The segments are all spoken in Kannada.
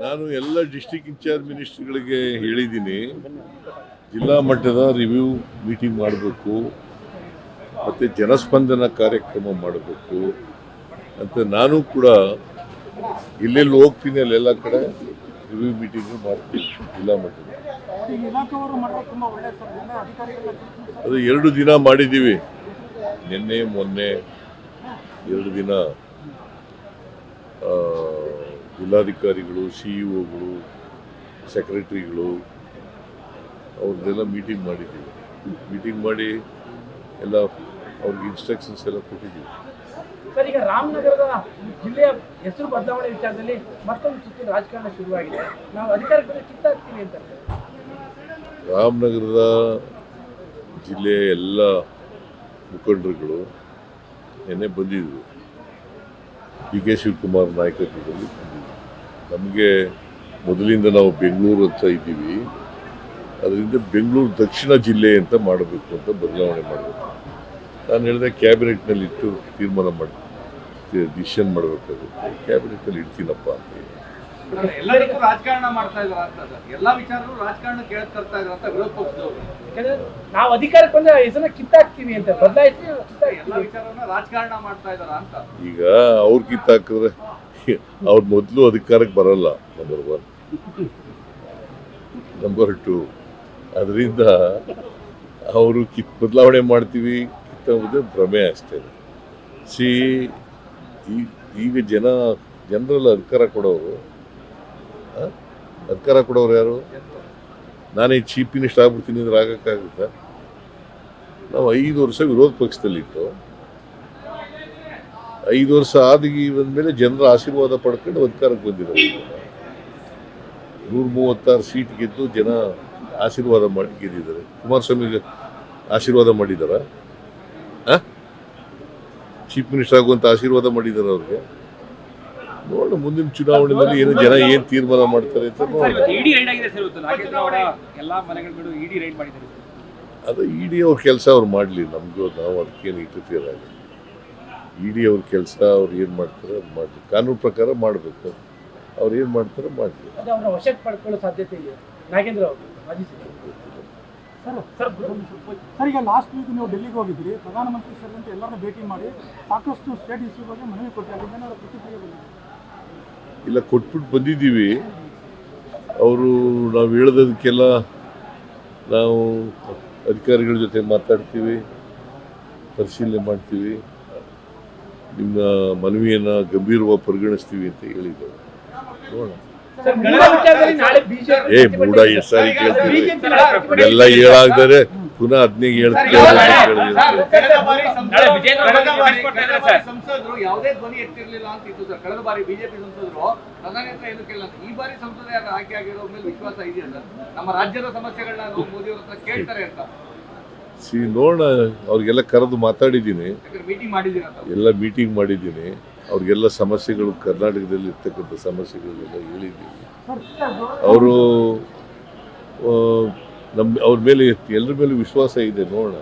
ನಾನು ಎಲ್ಲ ಡಿಸ್ಟಿಕ್ ಇನ್ಚಾರ್ಜ್ ಮಿನಿಸ್ಟ್ರಿಗಳಿಗೆ ಹೇಳಿದ್ದೀನಿ, ಜಿಲ್ಲಾ ಮಟ್ಟದ ರಿವ್ಯೂ ಮೀಟಿಂಗ್ ಮಾಡಬೇಕು, ಮತ್ತು ಜನಸ್ಪಂದನ ಕಾರ್ಯಕ್ರಮ ಮಾಡಬೇಕು ಅಂತ ನಾನು ಕೂಡ ಎಲ್ಲೆಲ್ಲಿ ಹೋಗ್ತೀನಿ, ಅಲ್ಲೆಲ್ಲ ಕಡೆ ರಿವ್ಯೂ ಮೀಟಿಂಗ್ ಮಾಡ್ತೀನಿ ಜಿಲ್ಲಾ ಮಟ್ಟದ ಅದು ಎರಡು ದಿನ ಮಾಡಿದ್ದೀವಿ. ನಿನ್ನೆ, ಮೊನ್ನೆ ಎರಡು ದಿನ ಜಿಲ್ಲಾಧಿಕಾರಿಗಳು ಸಿ ಇ ಒಗಳು ಸೆಕ್ರೆಟ್ರಿಗಳು ಅವ್ರನ್ನೆಲ್ಲ ಮೀಟಿಂಗ್ ಮಾಡಿದ್ದೀವಿ. ಮೀಟಿಂಗ್ ಮಾಡಿ ಎಲ್ಲ ಅವ್ರಿಗೆ ಇನ್ಸ್ಟ್ರಕ್ಷನ್ಸ್ ಎಲ್ಲ ಕೊಟ್ಟಿದ್ದೀವಿ. ಸರ್ ಈಗ ರಾಮನಗರದ ಜಿಲ್ಲೆಯ ಹೆಸರು ಬದಲಾವಣೆ ವಿಚಾರದಲ್ಲಿ ಮತ್ತೊಂದು ಸುತ್ತಿನ ರಾಜಕಾರಣ ಶುರುವಾಗಿದೆ. ನಾವು ಅಧಿಕಾರಕ್ಕೆ ಬಂದ್ರೆ ಕಿತ್ತಾಕ್ತೀವಿ ಅಂತ. ರಾಮನಗರದ ಜಿಲ್ಲೆಯ ಎಲ್ಲ ಮುಖಂಡರುಗಳು ನಿನ್ನೆ ಬಂದಿದ್ದರು. ಡಿ ಕೆ ಶಿವಕುಮಾರ್ ನಾಯಕತ್ವದಲ್ಲಿ. ನಮಗೆ ಮೊದಲಿಂದ ನಾವು ಬೆಂಗಳೂರು ಅಂತ ಇದ್ದೀವಿ. ಅದರಿಂದ ಬೆಂಗಳೂರು ದಕ್ಷಿಣ ಜಿಲ್ಲೆ ಅಂತ ಮಾಡಬೇಕು ಅಂತ ಬದಲಾವಣೆ ಮಾಡಬೇಕು. ನಾನು ಹೇಳಿದೆ ಕ್ಯಾಬಿನೆಟ್ನಲ್ಲಿ ಇಟ್ಟು ತೀರ್ಮಾನ ಮಾಡಿ ಡಿಸಿಷನ್ ಮಾಡಬೇಕಾಗುತ್ತೆ. ಕ್ಯಾಬಿನೆಟ್ನಲ್ಲಿ ಇಡ್ತೀನಪ್ಪ ಅಂತ ಎಲ್ಲರಿಗೂ ರಾಜಕಾರಣ ಮಾಡ್ತಾ ಸರ್. ಎಲ್ಲಾ ವಿಚಾರಗಳು ರಾಜಕಾರಣ ಕೇಳಕ್ ತರ್ತಾ ಇದಾರೆ ಅಂತ ವಿರೋಧ ಪಕ್ಷದವರು. ನಾವು ಅಧಿಕಾರಕ್ಕೆ ಬಂದ್ರೆ ಹೆಸರನ್ನ ಕಿತ್ತಾಕ್ತೀವಿ ಅಂತ ಬದಲಾಯಿಸಿ ಎಲ್ಲಾ ವಿಚಾರವನ್ನ ರಾಜಕಾರಣ ಮಾಡ್ತಾ ಇದಾರ ಅಂತ. ಈಗ ಅವ್ರ ಕಿತ್ತಾಕಿದ್ರೆ ಅವ್ರು ಮೊದಲು ಅಧಿಕಾರಕ್ಕೆ ಬರಲ್ಲ ನಂಬರ್ ಒನ್ ನಂಬರ್ ಟು ಅದರಿಂದ ಅವರು ಕಿತ್, ಬದಲಾವಣೆ ಮಾಡ್ತೀವಿ, ಕಿತ್ತ ಭ್ರಮೆ ಅಷ್ಟೇ. ಸಿ ಈಗ ಜನ, ಜನರಲ್ಲಿ ಅಧಿಕಾರ ಕೊಡೋರು? ಅಧಿಕಾರ ಕೊಡೋರು ಯಾರು? ನಾನೇ ಚೀಫ್ ಮಿನಿಸ್ಟರ್ ಆಗ್ಬಿಡ್ತೀನಿ ಅಂದ್ರೆ ಆಗಕ್ಕಾಗುತ್ತಾ? ನಾವು ಐದು ವರ್ಷ ವಿರೋಧ ಪಕ್ಷದಲ್ಲಿತ್ತು ಐದು ವರ್ಷ ಆದಿಗೆ ಬಂದ್ಮೇಲೆ ಜನರ ಆಶೀರ್ವಾದ ಪಡ್ಕೊಂಡು ಅಧಿಕಾರಕ್ಕೆ ಬಂದಿರೋದು ನೂರ ಮೂವತ್ತಾರು ಸೀಟ್ ಗೆದ್ದು ಜನ ಆಶೀರ್ವಾದ ಮಾಡಿ ಗೆದ್ದಿದ್ದಾರೆ. ಕುಮಾರಸ್ವಾಮಿಗೆ ಆಶೀರ್ವಾದ ಮಾಡಿದಾರ ಚೀಫ್ ಮಿನಿಸ್ಟರ್ ಆಗುವಂತ ಆಶೀರ್ವಾದ ಮಾಡಿದ್ದಾರೆ ಅವ್ರಿಗೆ? ನೋಡೋಣ ಮುಂದಿನ ಚುನಾವಣೆಯಲ್ಲಿ ಏನು ಜನ ಏನು ತೀರ್ಮಾನ ಮಾಡ್ತಾರೆ ಅಂತ ಆಗಿದೆ ಅದು ಇಡಿ ಅವ್ರ ಕೆಲಸ ಅವ್ರು ಮಾಡಲಿ ನಮಗೂ ನಾವು ಅದಕ್ಕೇನು ಇಂಟರ್ಫಿಯರ್ ಆಗಲ್ಲ ಡಿ ಅವ್ರ ಕೆಲಸ ಅವ್ರು ಏನು ಮಾಡ್ತಾರೆ ಅದು ಮಾಡಲಿ. ಕಾನೂನು ಪ್ರಕಾರ ಮಾಡಬೇಕು. ಅವ್ರು ಏನು ಮಾಡ್ತಾರೆ ಮಾಡಲಿ. ಸಚಿವರು. ಸರ್ ಸರ್ ಸರ್ ಈಗ ಲಾಸ್ಟ್ ವೀಕ್ ನೀವು ಡೆಲ್ಲಿಗೆ ಹೋಗಿದ್ರಿ. ಪ್ರಧಾನಮಂತ್ರಿ ಸೇರಿದಂತೆ ಎಲ್ಲರನ್ನ ಭೇಟಿ ಮಾಡಿ ಸಾಕಷ್ಟು ಸ್ಟೇಟ್ ಇಶ್ಯೂ ಬಗ್ಗೆ ಮನವಿ ಕೊಟ್ಟಿದ್ದಾರೆ ಇಲ್ಲ ಕೊಟ್ಬಿಟ್ಟು ಬಂದಿದ್ದೀವಿ. ಅವರು ನಾವು ಹೇಳೋದಕ್ಕೆಲ್ಲ ನಾವು ಅಧಿಕಾರಿಗಳ ಜೊತೆ ಮಾತಾಡ್ತೀವಿ ಪರಿಶೀಲನೆ ಮಾಡ್ತೀವಿ. ನಿಮ್ಮ ಮನವಿಯನ್ನು ಗಂಭೀರವಾಗಿ ಪರಿಗಣಿಸ್ತೀವಿ ಅಂತ ಹೇಳಿದ್ರು. ನೋಡೋಣ. ಸರ್ ಮೂಲ ವಿಚಾರದಲ್ಲಿ ನಾಳೆ ಬಿಜೆಪಿ ಏ ಮೂಡ ಎಷ್ಟು ಸಾರಿ ಕೇಳ್ತೀವಿ ಎಲ್ಲ ಹೇಳಾಗ್ದರೆ ಪುನಃ ಹದಿನೈದು ಹೇಳ್ತೀವಿ ಸಂಸದರು- ಯಾವುದೇ ಧ್ವನಿ ಎತ್ತಿರಲಿಲ್ಲ ಅಂತ ಇತ್ತು ಸರ್. ಕಳೆದ ಬಾರಿ ಬಿಜೆಪಿ ಸಂಸದರು ಪ್ರಧಾನಿ ಹತ್ರ ಏನು ಕೇಳಲ್ಲ ಈ ಬಾರಿ ಸಂಸದ ಆಯ್ಕೆ ಆಗಿರೋ ಮೇಲೆ ವಿಶ್ವಾಸ ಇದೆಯಲ್ಲ ನಮ್ಮ ರಾಜ್ಯದ ಸಮಸ್ಯೆಗಳನ್ನ ಮೋದಿ ಅವ್ರ ಹತ್ರ ಕೇಳ್ತಾರೆ ಅಂತ. ಸಿ ನೋಡೋಣ ಅವ್ರಿಗೆಲ್ಲ ಕರೆದು ಮಾತಾಡಿದ್ದೀನಿ. ಎಲ್ಲ ಮೀಟಿಂಗ್ ಮಾಡಿದ್ದೀನಿ. ಅವ್ರಿಗೆಲ್ಲ ಸಮಸ್ಯೆಗಳು ಕರ್ನಾಟಕದಲ್ಲಿ ಇರ್ತಕ್ಕಂಥ ಸಮಸ್ಯೆಗಳೆಲ್ಲ ಹೇಳಿದ್ದೀನಿ. ಅವರು ನಮ್ಮ ಅವ್ರ ಮೇಲೆ ಎಲ್ಲರ ಮೇಲೂ ವಿಶ್ವಾಸ ಇದೆ ನೋಡೋಣ.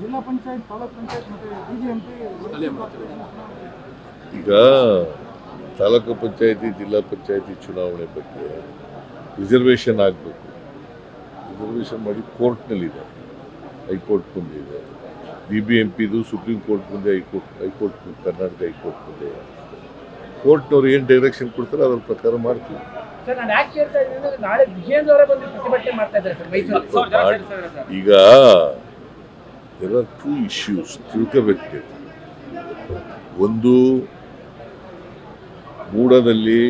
ಜಿಲ್ಲಾ ಪಂಚಾಯತ್ ತಾಲೂಕ್ ಪಂಚಾಯತ್ ಮತ್ತೆ ಬಿಜೆಪಿ ಈಗ ತಾಲೂಕು ಪಂಚಾಯತಿ ಜಿಲ್ಲಾ ಪಂಚಾಯತಿ ಚುನಾವಣೆ ಬಗ್ಗೆ ರಿಸರ್ವೇಷನ್ ಆಗಬೇಕು. ರಿಸರ್ವೇಷನ್ ಮಾಡಿ ಕೋರ್ಟ್ನಲ್ಲಿದೆ ಹೈಕೋರ್ಟ್ ಮುಂದಿದೆ ಬಿ ಬಿ ಎಂ ಪಿದು ಸುಪ್ರೀಂ ಕೋರ್ಟ್ ಮುಂದೆ high court high court Karnataka high court ಮುಂದೆ. ಕೋರ್ಟ್ನವ್ರು ಏನು ಡೈರೆಕ್ಷನ್ ಕೊಡ್ತಾರೆ ಅದ್ರ ಪ್ರಕಾರ ಮಾಡ್ತೀವಿ. ಸರ್ ನಾನು ಯಾಕೆ ಹೇಳ್ತಾ ನಾಳೆ ವಿಜೇಂದ್ರ ಬಂದು ಪ್ರತಿಭಟನೆ ಮಾಡ್ತಾ ಇದ್ದಾರೆ ಸರ್ ಮೈಸೂರು. ಹತ್ತು ಸಾವಿರ ಜನ ಸೇರಿದ್ದಾರೆ ಸರ್. ಈಗ ದೇರ್ ಆರ್ ಟೂ ಇಶ್ಯೂಸ್ ತಿಳ್ಕೋಬೇಕು ಒಂದು ಮೂಡದಲ್ಲಿ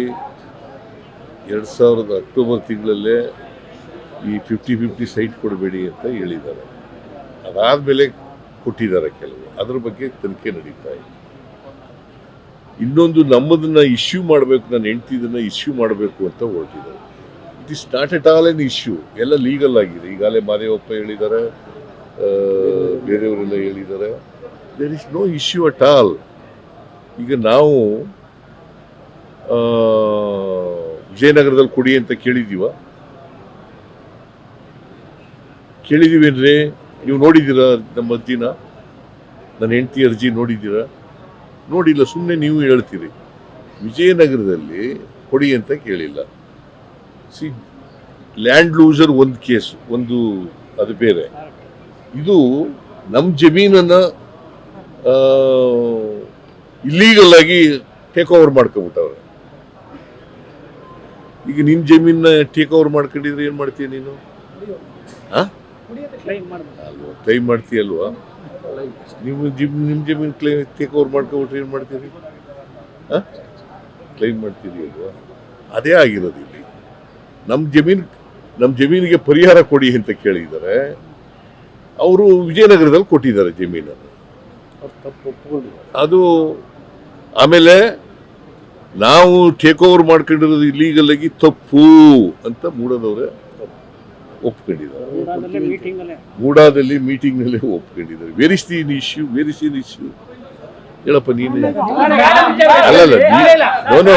ಎರಡು ಸಾವಿರದ ಅಕ್ಟೋಬರ್ ತಿಂಗಳಲ್ಲೇ ಈ ಫಿಫ್ಟಿ ಫಿಫ್ಟಿ ಸೈಟ್ ಕೊಡಬೇಡಿ ಅಂತ ಹೇಳಿದ್ದಾರೆ. ಅದಾದಮೇಲೆ ಕೊಟ್ಟಿದ್ದಾರೆ ಕೆಲವು. ಅದ್ರ ಬಗ್ಗೆ ತನಿಖೆ ನಡೀತಾ ಇದೆ. ಇನ್ನೊಂದು ನಮ್ಮದನ್ನ ಇಶ್ಯೂ ಮಾಡಬೇಕು, ನನ್ನ ಹೆಂಡ್ತಿದನ್ನ ಇಶ್ಯೂ ಮಾಡಬೇಕು ಅಂತ ಹೊರಟಿದ್ದಾರೆ. It is not at all an issue ಎಲ್ಲ ಲೀಗಲ್ ಆಗಿದೆ. ಈಗಾಗಲೇ ಮಾದೇವಪ್ಪ ಹೇಳಿದ್ದಾರೆ ಬೇರೆಯವರೆಲ್ಲ ಹೇಳಿದ್ದಾರೆ. There is no issue at all ಈಗ ನಾವು ವಿಜಯನಗರದಲ್ಲಿ ಕೊಡಿ ಅಂತ ಕೇಳಿದೀವ ಕೇಳಿದೀವೇನ್ರಿ ನೀವು ನೋಡಿದ್ದೀರಾ ನಮ್ಮ ಅರ್ಜಿನ? ನನ್ನ ಹೆಂಡತಿ ಅರ್ಜಿ ನೋಡಿದ್ದೀರಾ? ನೋಡಿಲ್ಲ ಸುಮ್ಮನೆ ನೀವು ಹೇಳ್ತೀರಿ. ವಿಜಯನಗರದಲ್ಲಿ ಕೊಡಿ ಅಂತ ಕೇಳಿಲ್ಲ. ಸಿ, ಲ್ಯಾಂಡ್ ಲೂಸರ್ ಒಂದು ಕೇಸ್, ಒಂದು ಅದು ಬೇರೆ. ಇದು ನಮ್ಮ ಜಮೀನನ್ನು ಇಲ್ಲೀಗಲ್ ಆಗಿ ಟೇಕ್ ಓವರ್ ಮಾಡ್ಕೊಂಬಿಟ್ಟವ್ರೆ ಈಗ ನಿಮ್ಮ ಜಮೀನ ಟೇಕ್ ಓವರ್ ಮಾಡ್ಕೊಂಡಿದ್ರೆ ಏನು ಮಾಡ್ತೀಯ ನೀನು? ಮಾಡ್ಬೋದು ಅಲ್ವಾ ಕ್ಲೈಮ್ ಮಾಡ್ತೀಯಲ್ವಾ? ನಿಮ್ಮ ಜಿಮ್ ನಿಮ್ಮ ಜಮೀನು ಕ್ಲೈಮ್ ಟೇಕ್ ಓವರ್ ಮಾಡ್ಕೊಬಿಟ್ರೆ ಏನು ಮಾಡ್ತೀರಿ? ಹಾಂ? ಕ್ಲೈಮ್ ಮಾಡ್ತೀರಿ ಅಲ್ವಾ ಅದೇ ಆಗಿರೋದು ಇಲ್ಲಿ. ನಮ್ಮ ಜಮೀನು ನಮ್ಮ ಜಮೀನಿಗೆ ಪರಿಹಾರ ಕೊಡಿ ಅಂತ ಕೇಳಿದ್ದಾರೆ. ಅವರು ವಿಜಯನಗರದಲ್ಲಿ ಕೊಟ್ಟಿದ್ದಾರೆ ಜಮೀನನ್ನು. ಅದು ಆಮೇಲೆ ನಾವು ಟೇಕ್ ಓವರ್ ಮಾಡ್ಕೊಂಡಿರೋದು ಇಲ್ಲಿಗಲ್ಲಾಗಿ ತಪ್ಪು ಅಂತ ಮೂಡದವ್ರೆ ಒಪ್ಕೊಂಡಿದ್ದಾರೆ. ಗೂಡಾದಲ್ಲಿ ಮೀಟಿಂಗ್ ಅಲ್ಲೇ ಮೂಡಾದಲ್ಲಿ ಮೀಟಿಂಗ್ನಲ್ಲಿ ಒಪ್ಕೊಂಡಿದ್ದಾರೆ. Where is the issue where is the issue ಹೇಳಪ್ಪ ನೀನು. ಅಲ್ಲಲ್ಲ, ನೀ- no, no.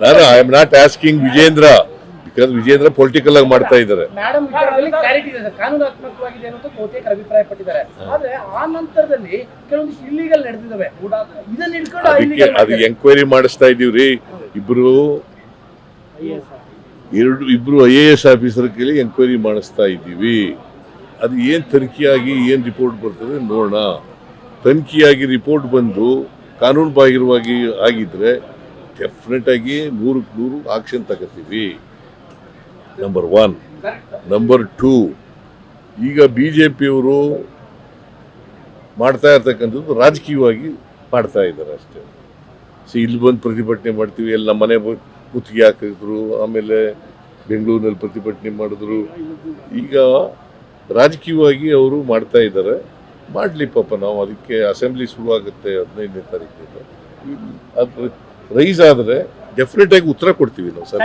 ನಾನು I am not asking Vijayendra. Because Vijayendra political ಆಗಿ ಮಾಡ್ತಾ ಇದ್ದಾರೆ. ಅದಕ್ಕೆ ಅದು. ಎಂಕ್ವೈರಿ ಮಾಡಿಸ್ತಾ ಇದೀವ್ರಿ ಇಬ್ರು ಎರಡು ಇಬ್ಬರು ಐ ಎ ಎಸ್ ಆಫೀಸರ್ ಕೇಳಿ ಎಂಕ್ವೈರಿ ಮಾಡಿಸ್ತಾ ಇದ್ದೀವಿ. ಅದು ಏನು ತನಿಖೆಯಾಗಿ, ಏನು ರಿಪೋರ್ಟ್ ಬರ್ತದೆ ನೋಡೋಣ. ತನಿಖೆಯಾಗಿ ರಿಪೋರ್ಟ್ ಬಂದು ಕಾನೂನು ಬಾಹಿರವಾಗಿ ಆಗಿದ್ರೆ ಡೆಫಿನೆಟಾಗಿ ನೂರಕ್ಕೆ ನೂರು ಆಕ್ಷನ್ ತಗೋತೀವಿ. ನಂಬರ್ ಒನ್ ನಂಬರ್ ಟೂ ಈಗ ಬಿ ಜೆ ಪಿಯವರು ಮಾಡ್ತಾ ಇರ್ತಕ್ಕಂಥದ್ದು ರಾಜಕೀಯವಾಗಿ ಮಾಡ್ತಾ ಇದ್ದಾರೆ ಅಷ್ಟೇ. ಸೊ ಇಲ್ಲಿ ಬಂದು ಪ್ರತಿಭಟನೆ ಮಾಡ್ತೀವಿ, ಎಲ್ಲ ಮನೆ ಮುತ್ತಿಗೆ ಹಾಕಿದ್ರು ಆಮೇಲೆ ಬೆಂಗಳೂರಿನಲ್ಲಿ ಪ್ರತಿಭಟನೆ ಮಾಡಿದ್ರು. ಈಗ ರಾಜಕೀಯವಾಗಿ ಅವರು ಮಾಡ್ತಾ ಇದ್ದಾರೆ. ಮಾಡಲಿ ಪಾಪ ನಾವು ಅದಕ್ಕೆ ಅಸೆಂಬ್ಲಿ ಶುರುವಾಗುತ್ತೆ ಹದಿನೈದನೇ ತಾರೀಕಿಗೆ ಅದು ರೈಸ್ ಆದರೆ ಡೆಫಿನೆಟ್ ಆಗಿ ಉತ್ತರ ಕೊಡ್ತೀವಿ ನಾವು ಸರ್.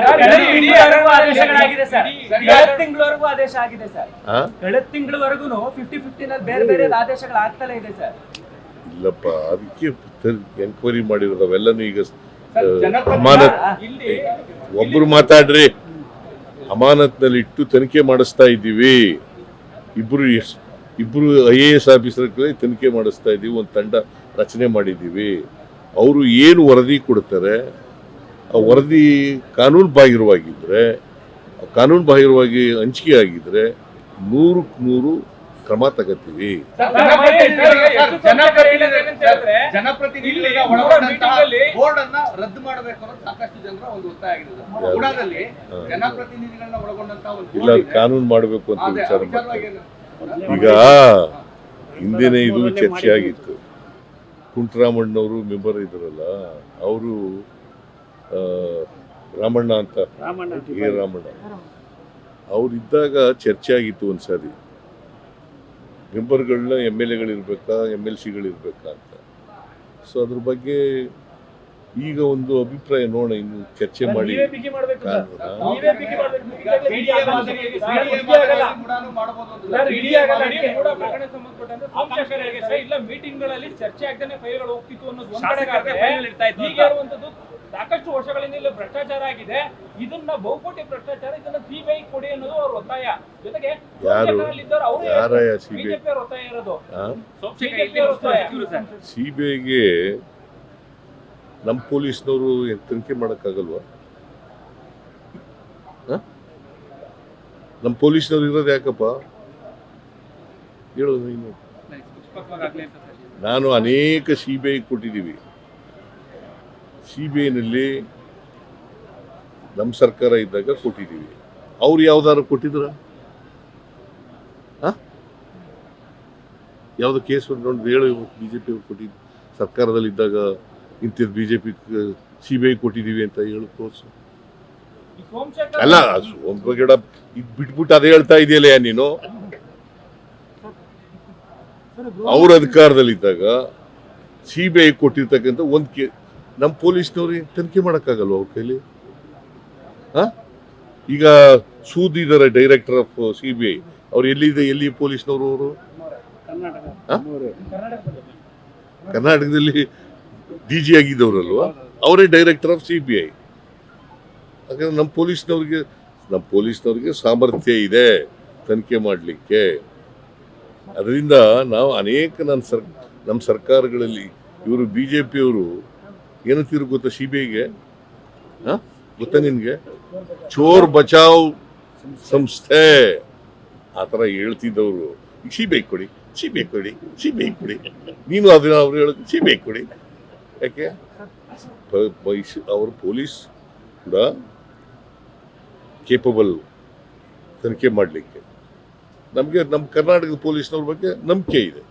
ಇಲ್ಲಿವರೆಗೂ ಆದೇಶಗಳಾಗಿದೆ ಸರ್ ಕಳೆದ ತಿಂಗಳವರೆಗೂ ಆದೇಶ ಆಗಿದೆ ಸರ್. ಹಾಂ ಕಳೆದ ತಿಂಗಳವರೆಗೂ ಫಿಫ್ಟಿ ಫಿಫ್ಟಿನಲ್ಲಿ ಬೇರೆ ಬೇರೆ ಆದೇಶಗಳು ಆಗ್ತಲೇ ಇದೆ ಸರ್. ಇಲ್ಲಪ್ಪ ಅದಕ್ಕೆ ಎಂಕ್ವೈರಿ ಮಾಡಿರೋದು ಅವೆಲ್ಲನೂ ಈಗ ಅಮಾನತ್ ಒಬ್ರು ಮಾತಾಡ್ರಿ. ಅಮಾನತ್ನಲ್ಲಿ ಇಟ್ಟು ತನಿಖೆ ಮಾಡಿಸ್ತಾ ಇದ್ದೀವಿ. ಇಬ್ರು ಇಬ್ರು ಐ ಎ ಎಸ್ ಆಫೀಸರ್ ತನಿಖೆ ಮಾಡಿಸ್ತಾ ಇದ್ದೀವಿ ಒಂದು ತಂಡ ರಚನೆ ಮಾಡಿದ್ದೀವಿ. ಅವರು ಏನು ವರದಿ ಕೊಡ್ತಾರೆ? ಆ ವರದಿ ಕಾನೂನು ಬಾಹಿರವಾಗಿದ್ದರೆ ಕಾನೂನು ಬಾಹಿರವಾಗಿ ಹಂಚಿಕೆ ಆಗಿದ್ದರೆ ನೂರಕ್ಕೆ ನೂರು ಕ್ರಮ ತಗೋತೀವಿ ಇಲ್ಲಿ ಕಾನೂನು ಮಾಡಬೇಕು ಅಂತ ವಿಚಾರ ಮಾಡ್ತಾರೆ ಈಗ ಹಿಂದಿನ ಇದು ಚರ್ಚೆ ಆಗಿತ್ತು ಕುಂಟರಾಮಣ್ಣವರು ಮೆಂಬರ್ ಇದ್ರಲ್ಲ ಅವರು ರಾಮಣ್ಣ ಅಂತ ರಾಮಣ್ಣ ಎ ರಾಮಣ್ಣ ಅವ್ರಿದ್ದಾಗ ಚರ್ಚೆ ಆಗಿತ್ತು ಒಂದ್ಸರಿ ಮೆಂಬರ್ಗಳನ್ನ ಎಂ ಎಲ್ ಎಗಳಿರ್ಬೇಕಾ ಎಂ ಎಲ್ ಸಿಗಳಿರ್ಬೇಕಾ ಅಂತ ಸೊ ಅದ್ರ ಬಗ್ಗೆ ಈಗ ಒಂದು ಅಭಿಪ್ರಾಯ ನೋಡೋಣ ಇನ್ನು ಚರ್ಚೆ ಮಾಡಿ ನೀವೇ ಬಿಗಿ ಮಾಡ್ಬೇಕು ನೀವೇ ಬಿಗಿ ಮಾಡ್ಬೇಕು. ಈಗ ಈಗಾಗಲೇ ಬಿಗಿ ಆಗಲ್ಲ. ಮಾದರಿಯಲ್ಲಿ- ಸರ್, CDA ಬಿಗಿ ಆಗಲ್ಲ. ಮಾದರಿಯಲ್ಲಿ ಕೂಡಾನು ಮಾಡ್ಬೋದು ಅಂತ ಸರ್, ಸರ್. ಆಗಲ್ಲ. ಇಡೀ ಕೂಡ ಪ್ರಕರಣ ಸಂಬಂಧಪಟ್ಟಂತೆ ಸೋಮಶೇಖರ್ ಹೇಗೆ ಸರ್, ಇಲ್ಲ ಮೀಟಿಂಗ್ಗಳಲ್ಲಿ ಚರ್ಚೆ ಆಗ್ತಾನೆ ಫೈಲ್ಗಳು ಹೋಗ್ತಿತ್ತು ಅನ್ನೋದು ಸಾಕಷ್ಟು ವರ್ಷಗಳಿಂದ ಇಲ್ಲಿ ಭ್ರಷ್ಟಾಚಾರ ಆಗಿದೆ. ಇದನ್ನ ಬಹುಕೋಟಿ ಭ್ರಷ್ಟಾಚಾರ ಇದನ್ನ ಸಿಬಿಐ ಕೊಡಿ ಅನ್ನೋದು ಅವ್ರ ಒತ್ತಾಯ. ಜೊತೆಗೆ ಬಿಜೆಪಿ ಒತ್ತಾಯ ಇರೋದು. ಸಿಬಿಐಗೆ ನಮ್ಮ ಪೊಲೀಸ್ನವರು ತನಿಖೆ ಮಾಡೋಕ್ಕಾಗಲ್ವಾ? ಹ? ನಮ್ಮ ಪೊಲೀಸ್ನವ್ರು ಇರೋದು ಯಾಕಪ್ಪ? ಹೇಳೋದು ನೀನು. ನಾನು ಅನೇಕ ಸಿ ಬಿ ಐ ಕೊಟ್ಟಿದ್ದೀವಿ. ಸಿ ಬಿ ಐನಲ್ಲಿ ನಮ್ಮ ಸರ್ಕಾರ ಇದ್ದಾಗ ಕೊಟ್ಟಿದ್ದೀವಿ. ಅವ್ರು ಯಾವ್ದಾದ್ರು ಕೊಟ್ಟಿದ್ರ? ಯಾವ್ದು ಕೇಸ್ ಬಂದ್ಕೊಂಡು ಹೇಳು ಬಿ ಜೆ ಪಿ ಅವ್ರು ಕೊಟ್ಟಿದ್ದು ಸರ್ಕಾರದಲ್ಲಿ ಇದ್ದಾಗ ಇಂಥದ್ದು B J P C B I ಕೊಟ್ಟಿದ್ದೀವಿ ಅಂತ ಹೇಳು ತೋರಿಸು. ಅಲ್ಲ ಸೋಮಗೇಡ ಇದು ಬಿಟ್ಬಿಟ್ಟು ಅದೇ ಹೇಳ್ತಾ ಇದೆಯಲ್ಲ ನೀನು? ಅವ್ರ ಅಧಿಕಾರದಲ್ಲಿದ್ದಾಗ ಸಿ ಬಿ ಐ ಕೊಟ್ಟಿರ್ತಕ್ಕಂಥ ಒಂದು ಕೇ ನಮ್ಮ ಪೊಲೀಸ್ನವ್ರಿಗೆ ತನಿಖೆ ಮಾಡೋಕ್ಕಾಗಲ್ವ ಅವ್ರ ಕೈಲಿ? ಹಾ? ಈಗ ಸೂದ್ ಇದ್ದಾರೆ director of C B I. ಅವ್ರು ಎಲ್ಲಿದೆ, ಎಲ್ಲಿ ಪೊಲೀಸ್ನವರು ಅವರು? ಕರ್ನಾಟಕದಲ್ಲಿ ಡಿ ಜಿ ಆಗಿದ್ದವರಲ್ವಾ? ಅವರೇ director of C B I. ಹಾಗಾದ್ರೆ ನಮ್ಮ ಪೊಲೀಸ್ನವ್ರಿಗೆ ನಮ್ಮ ಪೊಲೀಸ್ನವ್ರಿಗೆ ಸಾಮರ್ಥ್ಯ ಇದೆ ತನಿಖೆ ಮಾಡಲಿಕ್ಕೆ. ಅದರಿಂದ ನಾವು ಅನೇಕ ನನ್ನ ಸರ್ ನಮ್ಮ ಸರ್ಕಾರಗಳಲ್ಲಿ ಇವರು ಬಿ ಜೆ ಪಿಯವರು ಏನಂತೀರು ಗೊತ್ತಾ ಸಿ ಬಿ ಗೊತ್ತಾ ನಿನ್ಗೆ? ಚೋರ್ ಬಚಾವ್ ಸಂಸ್ಥೆ. ಆ ಥರ ಹೇಳ್ತಿದ್ದವರು. ಸಿ ಬೇಕು ಕೊಡಿ ಸಿ ಕೊಡಿ ಸಿ ಐ ಕೊಡಿ. ನೀನು ಅದನ್ನ ಅವ್ರು ಹೇಳೋದು ಸಿ ಕೊಡಿ. ಯಾಕೆ? ಅವರು ಪೊಲೀಸ್ ಕೂಡ ಕೇಪಬಲ್ ತನಿಖೆ ಮಾಡಲಿಕ್ಕೆ. ನಮಗೆ ನಮ್ಮ ಕರ್ನಾಟಕದ ಪೊಲೀಸ್ನವ್ರ ಬಗ್ಗೆ ನಂಬಿಕೆ ಇದೆ.